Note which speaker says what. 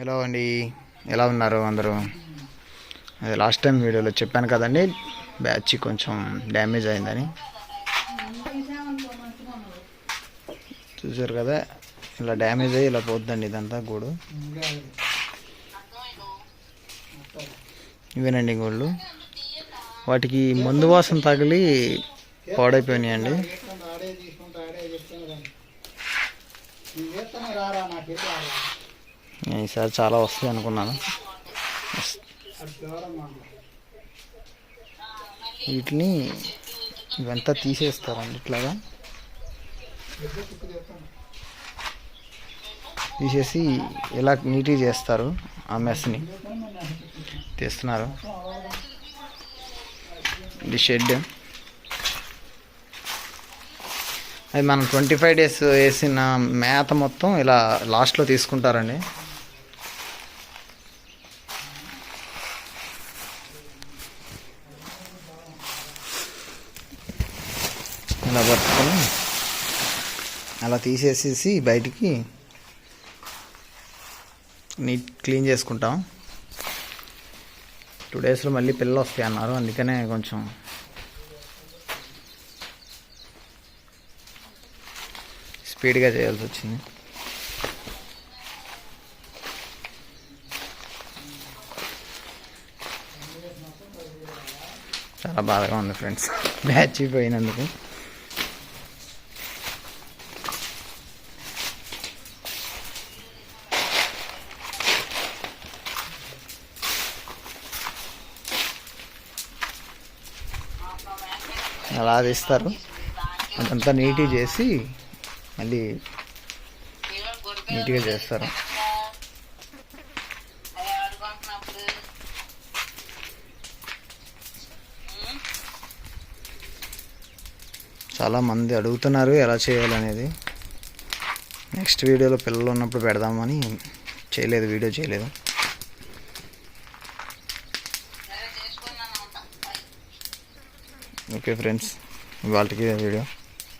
Speaker 1: Hello అండి. ఎలా ఉన్నారు అందరూ? అదే లాస్ట్ టైం వీడియోలో చెప్పాను కదండి బ్యాచ్ కొంచెం డ్యామేజ్ అయిందని. చూసారు కదా ఇలా డ్యామేజ్ అయ్యి ఇలా పోద్దండి ఇదంతా గూడు. ఇవేనండి గోళ్ళు. వాటికి మందు వాసన తగిలి పాడైపోయినాయండి.
Speaker 2: అండి
Speaker 1: ఈసారి చాలా వస్తాయి అనుకున్నాను. వీటిని ఇవంతా తీసేస్తారండి ఇట్లాగా? తీసేసి ఇలా నీట్గా చేస్తారు ఆ మెస్ని. తీస్తున్నారు. ఇది షెడ్. అది మనం ట్వంటీ ఫైవ్ డేస్ వేసిన మేత మొత్తం ఇలా లాస్ట్లో తీసుకుంటారండి. ఇలా పట్టుకొని అలా తీసేసేసి బయటికి నీట్ క్లీన్ చేసుకుంటాం. టూ డేస్లో మళ్ళీ పిల్లలు వస్తాయి అన్నారు. అందుకనే కొంచెం స్పీడ్గా చేయాల్సి వచ్చింది. చాలా బాధగా ఉంది ఫ్రెండ్స్. బ్యాచ్ పోయినందుకు అలా వేస్తారు. అదంతా నీట్గా చేసి మళ్ళీ నీట్గా చేస్తారు. చాలా మంది అడుగుతున్నారు ఎలా చేయాలనేది. నెక్స్ట్ వీడియోలో పిల్లలు ఉన్నప్పుడు పెడదామని. చేయలేదు వీడియో చేయలేదు. ఓకే ఫ్రెండ్స్ వాళ్ళకి వీడియో.